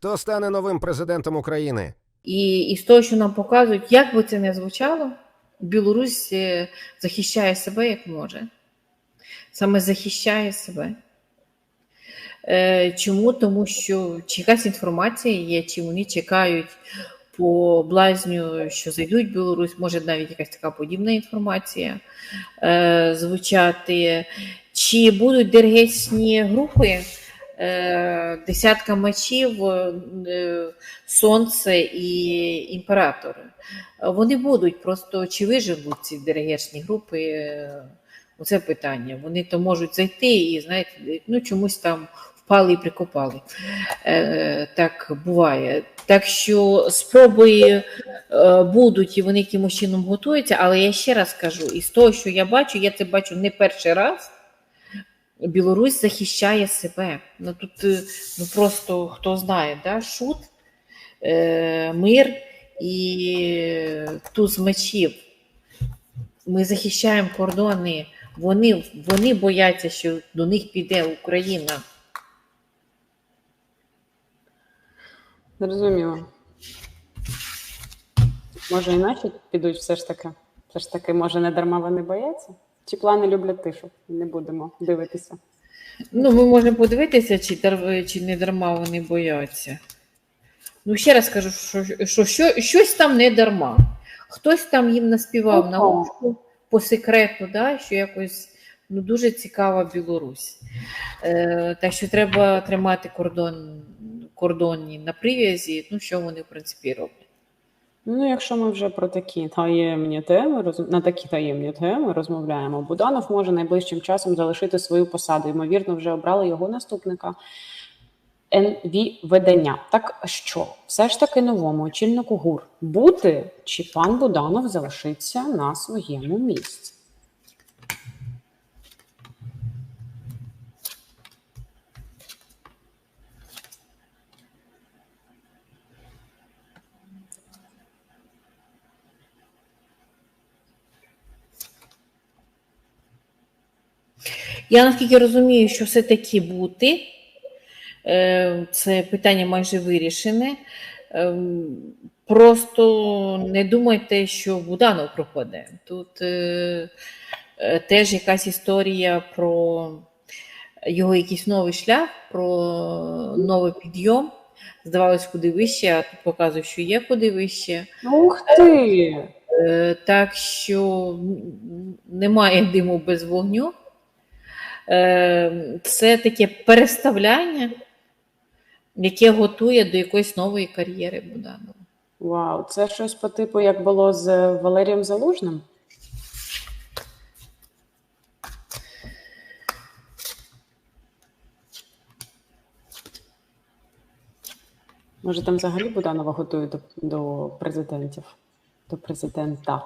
Хто стане новим президентом України? І, і з того, що нам показують, як би це не звучало, Білорусь е, захищає себе як може. Саме захищає себе. Е, Чому? Тому що якась інформація є, чи вони чекають по блазню, що зайдуть в Білорусь, може навіть якась така подібна інформація е, звучати. Чи будуть дергесні групи, десятка мечів, е, сонце і імператор. Вони будуть просто чи виживуть ці диригершні групи? е, Оце питання. Вони то можуть зайти і, знаєте, ну чомусь там впали і прикопали. Е, так буває. Так що спроби е, будуть і вони якимось чином готуються, але я ще раз кажу: із того, що я бачу, я це бачу не перший раз. Білорусь захищає себе. Ну тут е, ну просто хто знає, да? шут, е, мир і туз мечів. Ми захищаємо кордони. Вони, вони бояться, що до них піде Україна. Зрозуміло. Може, іначе підуть все ж таки. Все ж таки, може, не дарма вони бояться? Чи плани люблять тишу? Не будемо дивитися. Ну, ми можемо подивитися, чи, дар- чи не дарма вони бояться. Ну, ще раз кажу, що, що, що щось там не дарма. Хтось там їм наспівав на ушку по секрету, да, що якось ну, дуже цікава Білорусь. Е, так що треба тримати кордон, кордонні на прив'язі, ну, що вони, в принципі, роблять. Ну, якщо ми вже про такі таємні теми, роз- на такі таємні теми розмовляємо, Буданов може найближчим часом залишити свою посаду. Ймовірно, вже обрали його наступника. НВ ведення. Так що, все ж таки новому очільнику ГУР бути чи пан Буданов залишиться на своєму місці? Я наскільки розумію, що все-таки бути, е, це питання майже вирішене. Ем, Просто не думайте, що Буданов пропаде. Тут е, е, теж якась історія про його якийсь новий шлях, про новий підйом. Здавалось, куди вище, а тут показує, що є куди вище. Ух ти! Е, Так що немає диму без вогню. Е, Це таке переставляння, яке готує до якоїсь нової кар'єри Буданова. Вау, це щось по типу, як було з Валерієм Залужним? Може, там взагалі Буданова готують до, до президентів, до президента.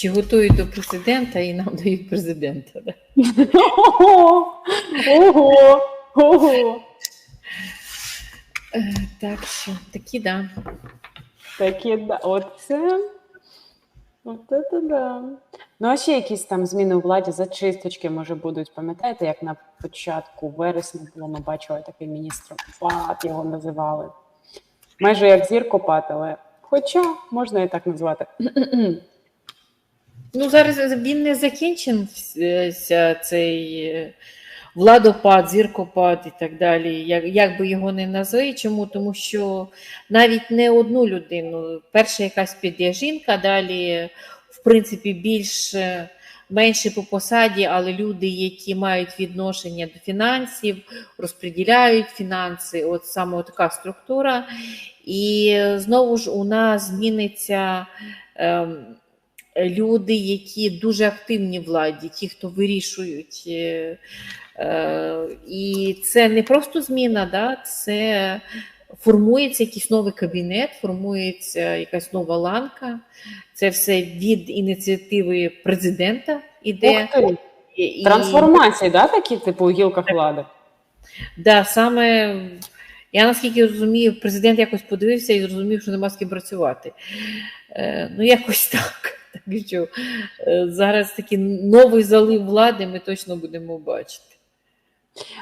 Чи готують до президента і нам дають президента? да? Ого! Ого! Ого! Е, Так що такі, да. Такі, да. Оце. От це да. Ну, а ще якісь там зміни у владі, зачисточки, може, будуть. Пам'ятаєте, як на початку вересня було, ми бачили такий міністропат, його називали. Майже як зіркопат, але хоча можна і так назвати. Ну, зараз він не закінчився цей е, владопад, зіркопад і так далі. Як, як би його не назви. Чому? Тому що навіть не одну людину. Перша якась піде жінка, далі, в принципі, більш е, менше по посаді, але люди, які мають відношення до фінансів, розподіляють фінанси. От саме така структура. І знову ж у нас зміниться. ем, люди, які дуже активні в владі, ті, хто вирішують. е, е, І це не просто зміна, да? це формується якийсь новий кабінет, формується якась нова ланка. Це все від ініціативи президента іде. І- Трансформації, да, такі, типу, у гілках влади? Да, саме я наскільки розумію, президент якось подивився і зрозумів, що нема з ким працювати. Е, ну, якось так. Так що е, зараз такий новий залив влади ми точно будемо бачити.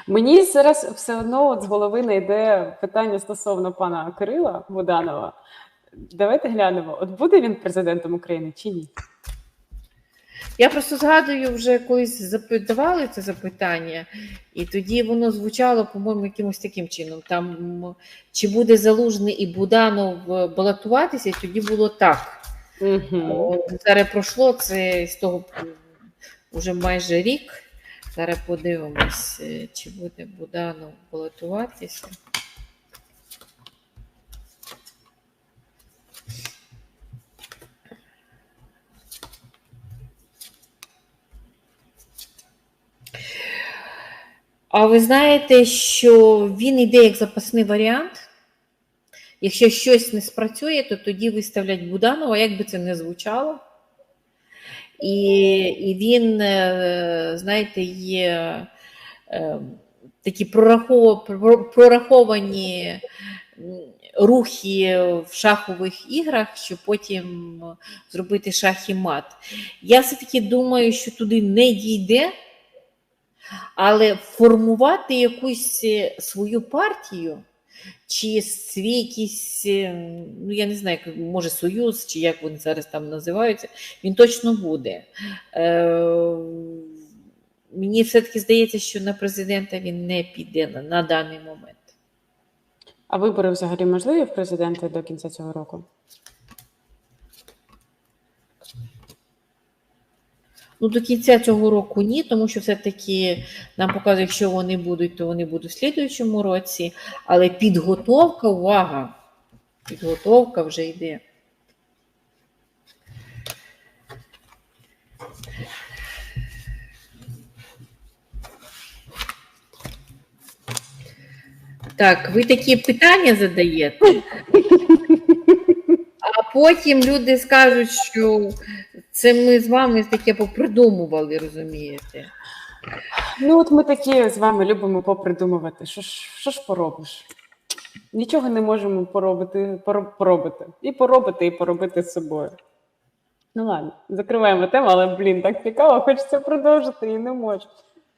Мені зараз все одно от з голови не йде питання стосовно пана Кирила Буданова. Давайте глянемо, от буде він президентом України чи ні? Я просто згадую, вже колись запитували це запитання, і тоді воно звучало, по-моєму, якимось таким чином. Там чи буде Залужний і Буданов балотуватися, і тоді було так. Угу. Зараз пройшло це з того вже майже рік. Зараз подивимось, е, чи буде Буданов балотуватися. А ви знаєте, що він йде як запасний варіант. Якщо щось не спрацює, то тоді виставлять Буданова, як би це не звучало. І, і він, е, знаєте, є е, такі прорахов, прораховані рухи в шахових іграх, щоб потім зробити шах і мат. Я все-таки думаю, що туди не дійде, але формувати якусь е, свою партію. Чи свій якийсь, е, ну я не знаю, може союз, чи як вони зараз там називаються, він точно буде. Е, мені все-таки здається, що на президента він не піде на, на даний момент. А вибори взагалі можливі в президенти до кінця цього року? Ну, до кінця цього року ні, тому що все-таки нам показує, якщо вони будуть, то вони будуть в слідуючому році. Але підготовка, увага! Підготовка вже йде. Так, ви такі питання задаєте, а потім люди скажуть, що це ми з вами таке попридумували, розумієте? Ну, от ми такі з вами любимо попридумувати. Що ж, що ж поробиш? Нічого не можемо поробити, поробити. І поробити, і поробити з собою. Ну ладно, закриваємо тему, але блін, так цікаво, хочеться продовжити і не можу.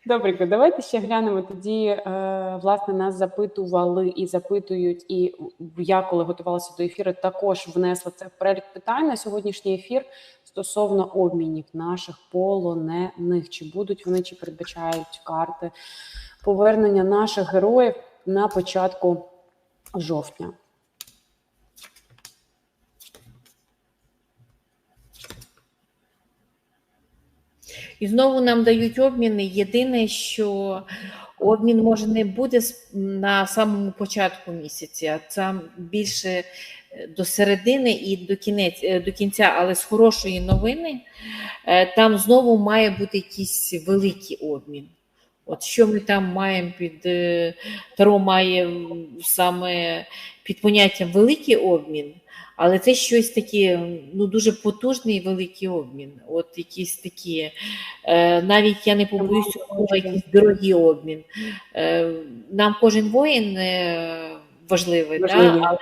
Добренько, давайте ще глянемо. Тоді, е, власне, нас запитували і запитують, і я, коли готувалася до ефіру, також внесла це в перелік питань на сьогоднішній ефір стосовно обмінів наших полонених. Чи будуть вони, чи передбачають карти повернення наших героїв на початку жовтня? І знову нам дають обміни. Єдине, що обмін може не буде на самому початку місяця, а там більше е, до середини і до кінець е, до кінця, але з хорошої новини е, там знову має бути якийсь великий обмін. От що ми там маємо під е, Таро має саме під поняттям великий обмін, але це щось таке ну, дуже потужний великий обмін. От якісь такі, е, навіть я не побоюсь слова, якийсь дорогий обмін. Е, нам кожен воїн важливий, Важливий. Да? Але,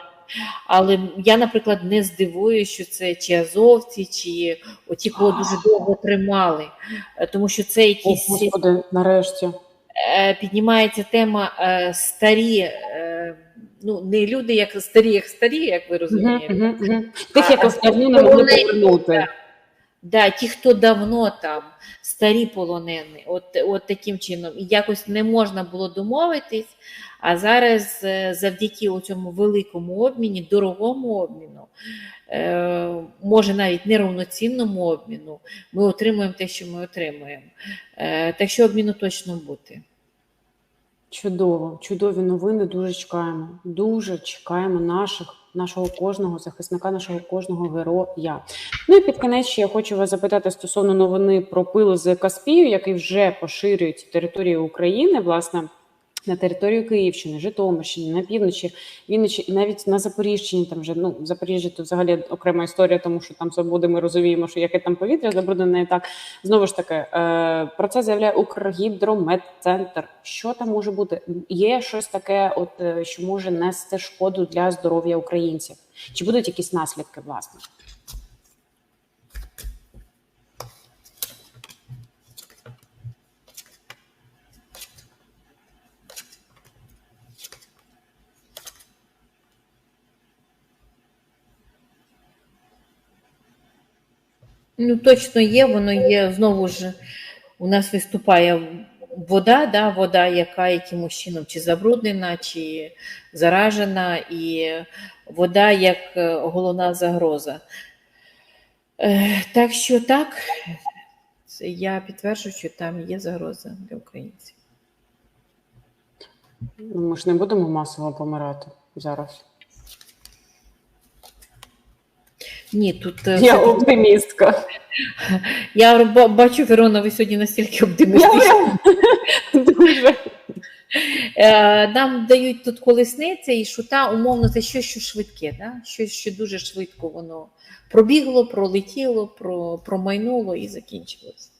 але я, наприклад, не здивуюся, що це чи азовці, чи оті, кого дуже довго тримали, Е, тому що це О, якісь Господи, нарешті. е, піднімається тема е, старі, ну не люди, як старі, як старі, як ви розумієте. Тих, якось давно не могли повернути. так. Да, ті, хто давно там, старі полонені, от, от таким чином. І якось не можна було домовитись. А зараз е, завдяки цьому великому обміні, дорогому обміну, е, може навіть неравноцінному обміну, ми отримуємо те, що ми отримуємо. Е, так що обміну точно бути. Чудово, чудові новини. Дуже чекаємо. Дуже чекаємо наших, нашого кожного захисника, нашого кожного героя. Ну і під кінець ще я хочу вас запитати стосовно новини про пил з Каспію, який вже поширюють територію України, власне. На територію Київщини, Житомирщини, на півночі, Вінничі навіть на Запоріжчині. Там вже ну Запоріжжя то взагалі окрема історія, тому що там свободи ми розуміємо, що яке там повітря забруднене. і Так знову ж таки е, про це заявляє Укргідрометцентр. Що там може бути? Є щось таке, от е, що може нести шкоду для здоров'я українців? Чи будуть якісь наслідки, власне? Ну, точно є, воно є знову ж у нас виступає вода, да, вода, яка якимось чином чи забруднена, чи заражена, і вода як е, головна загроза. Е, Так що так, я підтверджую, що там є загроза для українців. Ми ж не будемо масово помирати зараз. Ні, тут е, Я оптимістка. я бачу, Верона, ви сьогодні настільки оптимістична. дуже. Е, Нам дають тут колесниця і шута, умовно, це щось що швидке, да? щось, що дуже швидко воно пробігло, пролетіло, про, промайнуло і закінчилось.